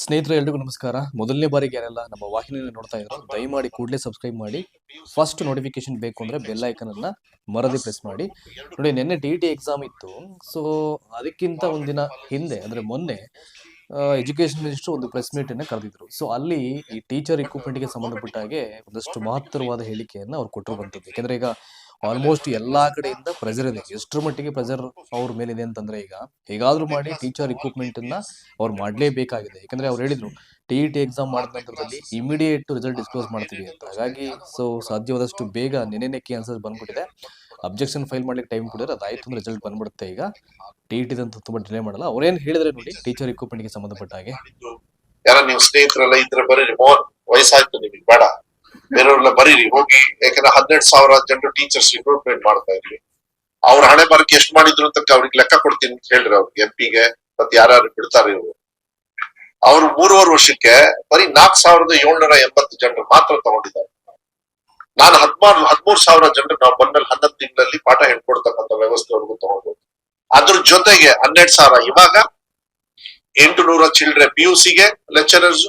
ಸ್ನೇಹಿತರೆ, ಎಲ್ರಿಗೂ ನಮಸ್ಕಾರ. ಮೊದಲನೇ ಬಾರಿಗೆ ಯಾರೆಲ್ಲ ನಮ್ಮ ವಾಹಿನಿಯನ್ನು ನೋಡ್ತಾ ಇದ್ರು, ದಯಮಾಡಿ ಕೂಡಲೇ ಸಬ್ಸ್ಕ್ರೈಬ್ ಮಾಡಿ. ಫಸ್ಟ್ ನೋಟಿಫಿಕೇಶನ್ ಬೇಕು ಅಂದ್ರೆ ಬೆಲ್ ಐಕನ್ ಅನ್ನ ಮರದಿ ಪ್ರೆಸ್ ಮಾಡಿ. ನೋಡಿ, ನಿನ್ನೆ ಡಿ ಟಿ ಎಕ್ಸಾಮ್ ಇತ್ತು. ಸೊ ಅದಕ್ಕಿಂತ ಒಂದಿನ ಹಿಂದೆ, ಅಂದ್ರೆ ಮೊನ್ನೆ ಎಜುಕೇಶನ್ ಮಿನಿಸ್ಟರ್ ಒಂದು ಪ್ರೆಸ್ ಮೀಟ್ ಅನ್ನ ಕರೆದಿದ್ರು. ಸೊ ಅಲ್ಲಿ ಈ ಟೀಚರ್ಗೆ ಸಂಬಂಧಪಟ್ಟ ಹಾಗೆ ಒಂದಷ್ಟು ಮಹತ್ತರವಾದ ಹೇಳಿಕೆಯನ್ನ ಅವ್ರು ಕೊಟ್ಟರು ಬಂತದ್ದು ಯಾಕಂದ್ರೆ ಈಗ ಆಲ್ಮೋಸ್ಟ್ ಎಲ್ಲಾ ಕಡೆಯಿಂದ ಪ್ರೆಸರ್ ಇದೆ. ಎಷ್ಟರ ಮಟ್ಟಿಗೆ ಪ್ರೆಸರ್ ಅವ್ರ ಮೇಲಿದೆ ಅಂತಂದ್ರೆ ಈಗ, ಹೇಗಾದ್ರೂ ಮಾಡಿ ಟೀಚರ್ ಇಕ್ವಿಪ್ಮೆಂಟ್ ಅನ್ನ ಅವ್ರು ಮಾಡ್ಲೇಬೇಕಾಗಿದೆ. ಯಾಕಂದ್ರೆ ಅವ್ರು ಹೇಳಿದ್ರು ಟಿ ಇ ಟಿ ಎಕ್ಸಾಮ್ ಮಾಡಿದ ನಂತರದಲ್ಲಿ ಇಮಿಡಿಯೇಟ್ ರಿಸಲ್ಟ್ ಡಿಸ್ಕ್ಲೋಸ್ ಮಾಡ್ತೀವಿ ಅಂತ. ಹಾಗಾಗಿ ಸೊ, ಸಾಧ್ಯವಾದಷ್ಟು ಬೇಗ ನೆನೆನೆ ಕಿ ಆನ್ಸರ್ಸ್ ಬಂದ್ಬಿಟ್ಟಿದೆ. ಅಬ್ಜೆಕ್ಷನ್ ಫೈಲ್ ಮಾಡ್ಲಿಕ್ಕೆ ಟೈಮ್ ಕೊಡಿದ್ರೆ ಅದಾಯ್ತು ರಿಸಲ್ಟ್ ಬಂದ್ಬಿಡುತ್ತೆ ಈಗ. ಟಿ ಇ ಅಂತ ತುಂಬಾ ಡಿಲೇ ಮಾಡಲ್ಲ. ಅವ್ರೇನ್ ಹೇಳಿದ್ರೆ ನೋಡಿ ಟೀಚರ್ ಇಕ್ವಿಪ್ಮೆಂಟ್ಗೆ ಸಂಬಂಧಪಟ್ಟ ಹಾಗೆ. ಯಾರ ನೀವು ಸ್ನೇಹಿತರೆಲ್ಲ ಇದ್ರೆ ಬರೀ ವಯಸ್ಸಾಯ್ತು ನಿಮಗೆ, ಬೇಡ. ಬೇರೆಯವ್ರೆಲ್ಲ ಬರೀರಿ, ಹೋಗಿ, ಯಾಕಂದ್ರೆ ಹನ್ನೆರಡ್ ಸಾವಿರ ಜನರು ಟೀಚರ್ಸ್ ರಿಕ್ರೂಟ್ಮೆಂಟ್ ಮಾಡ್ತಾ ಇದ್ವಿ. ಅವ್ರ ಹಣೆ ಬರಕ್ಕೆ ಎಷ್ಟು ಮಾಡಿದ್ರು ಅಂತ ಅವ್ರಿಗೆ ಲೆಕ್ಕ ಕೊಡ್ತೀನಿ ಅಂತ ಹೇಳ್ರಿ ಅವ್ರಿಗೆ ಎಂ ಪಿಗೆ ಮತ್ತೆ ಯಾರ್ಯಾರು ಬಿಡ್ತಾರೆ ಇವರು. ಅವ್ರು ಮೂರುವರೆ ವರ್ಷಕ್ಕೆ ಬರೀ ನಾಲ್ಕ್ ಸಾವಿರದ ಏಳ್ನೂರ ಎಂಬತ್ತು ಜನರು ಮಾತ್ರ ತಗೊಂಡಿದ್ದಾರೆ. ನಾನು ಹದ್ಮಾರು, ಹದ್ಮೂರ್ ಸಾವಿರ ಜನರು ನಾವು ಬಂದಲ್ಲಿ ಹನ್ನೊಂದು ತಿಂಗಳಲ್ಲಿ ಪಾಠ ಹೇಳ್ಕೊಡ್ತಕ್ಕಂಥ ವ್ಯವಸ್ಥೆವರೆಗೂ ತಗೊಂಡು. ಅದ್ರ ಜೊತೆಗೆ ಹನ್ನೆರಡು ಸಾವಿರ ಇವಾಗ ಎಂಟು ನೂರ ಚಿಲ್ಡ್ರೆ ಪಿ ಯು ಸಿಗೆ ಲೆಕ್ಚರರ್ಸ್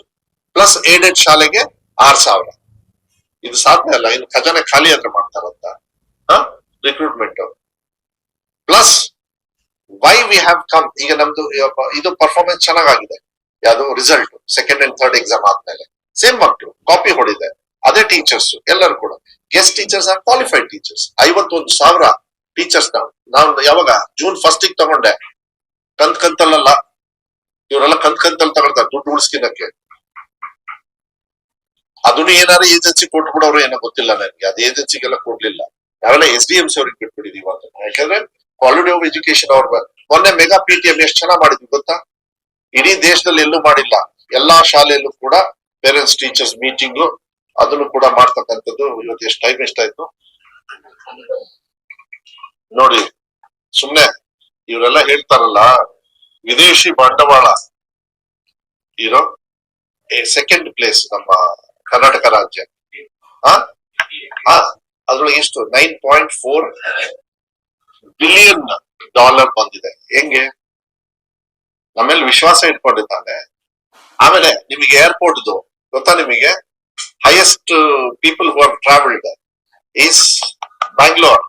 ಪ್ಲಸ್ ಏಡೆಡ್ ಶಾಲೆಗೆ ಆರ್ ಸಾವಿರ. ಇದು ಸಾಧ್ಯ ಅಲ್ಲ. ಇನ್ನು ಖಜಾನೆ ಖಾಲಿ ಆದ್ರೆ ಮಾಡ್ತಾರಂತ recruitment plus why we have come ಈಗ ನಮ್ದು ಇದು ಪರ್ಫಾರ್ಮೆನ್ಸ್ ಚೆನ್ನಾಗಾಗಿದೆ. ಯಾವುದು result second and third exam ಆದ್ಮೇಲೆ. ಸೇಮ್ ಮಕ್ಳು ಕಾಪಿ ಹೊಡಿದೆ. ಅದೇ ಟೀಚರ್ಸ್ ಎಲ್ಲರೂ ಕೂಡ. Guest teachers are qualified teachers ಐವತ್ತೊಂದು ಸಾವಿರ ಟೀಚರ್ಸ್ ನಾವು. ನಾನು ಯಾವಾಗ ಜೂನ್ ಫಸ್ಟ್ ತಗೊಂಡೆ. ಕಂತ್ ಕಂತಲ್ಲ ಇವರೆಲ್ಲ ಕಂತ್ ಕಂತಲ್ಲಿ ತಗೊಳ್ತಾರೆ, ದುಡ್ಡು ಉಳಿಸ್ಕಿನಕ್ಕೆ ಅದನ್ನು ಏನಾರು ಏಜೆನ್ಸಿ ಕೊಟ್ಬಿಡೋರು ಏನೋ ಗೊತ್ತಿಲ್ಲ ನನಗೆ. ಅದು ಏಜೆನ್ಸಿಗೆಲ್ಲ ಕೊಡ್ಲಿಲ್ಲ. ನಾವೆಲ್ಲ ಎಸ್ ಡಿ ಎಂ ಸಿ ಅವ್ರಿಗೆ ಬಿಟ್ಬಿಟ್ಟಿದೀವಿ ಅಂತ ಯಾಕಂದ್ರೆ ಕ್ವಾಲಿಟಿ ಆಫ್ ಎಜುಕೇಶನ್ ಅವ್ರ ಮೊನ್ನೆ ಮೆಗಾ ಪಿ ಟಿ ಎಂ ಎಷ್ಟು ಚೆನ್ನಾಗಿ ಮಾಡಿದ್ವಿ ಗೊತ್ತಾ? ಇಡೀ ದೇಶದಲ್ಲಿ ಎಲ್ಲೂ ಮಾಡಿಲ್ಲ. ಎಲ್ಲಾ ಶಾಲೆಯಲ್ಲೂ ಕೂಡ ಪೇರೆಂಟ್ಸ್ ಟೀಚರ್ಸ್ ಮೀಟಿಂಗ್ ಅದನ್ನು ಕೂಡ ಮಾಡ್ತಕ್ಕಂಥದ್ದು ಇವತ್ತು ಎಷ್ಟು ಟೈಮ್ ಎಷ್ಟಾಯ್ತು ನೋಡಿ, ಸುಮ್ನೆ ಇವರೆಲ್ಲ ಹೇಳ್ತಾರಲ್ಲ, ವಿದೇಶಿ ಬಂಡವಾಳ ಇರೋ ಸೆಕೆಂಡ್ ಪ್ಲೇಸ್ ನಮ್ಮ ಕರ್ನಾಟಕ ರಾಜ್ಯ. ಅದ್ರೊಳಗೆ ಎಷ್ಟು? Nine point four billion dollar ಬಂದಿದೆ. ಹೆಂಗೆ? ನಮ್ಮೇಲೆ ವಿಶ್ವಾಸ ಇಟ್ಕೊಂಡಿದ್ದಾನೆ. ಆಮೇಲೆ ನಿಮಗೆ ಏರ್ಪೋರ್ಟ್ದು ಗೊತ್ತಾ ನಿಮಗೆ? Highest people who have travelled is Bangalore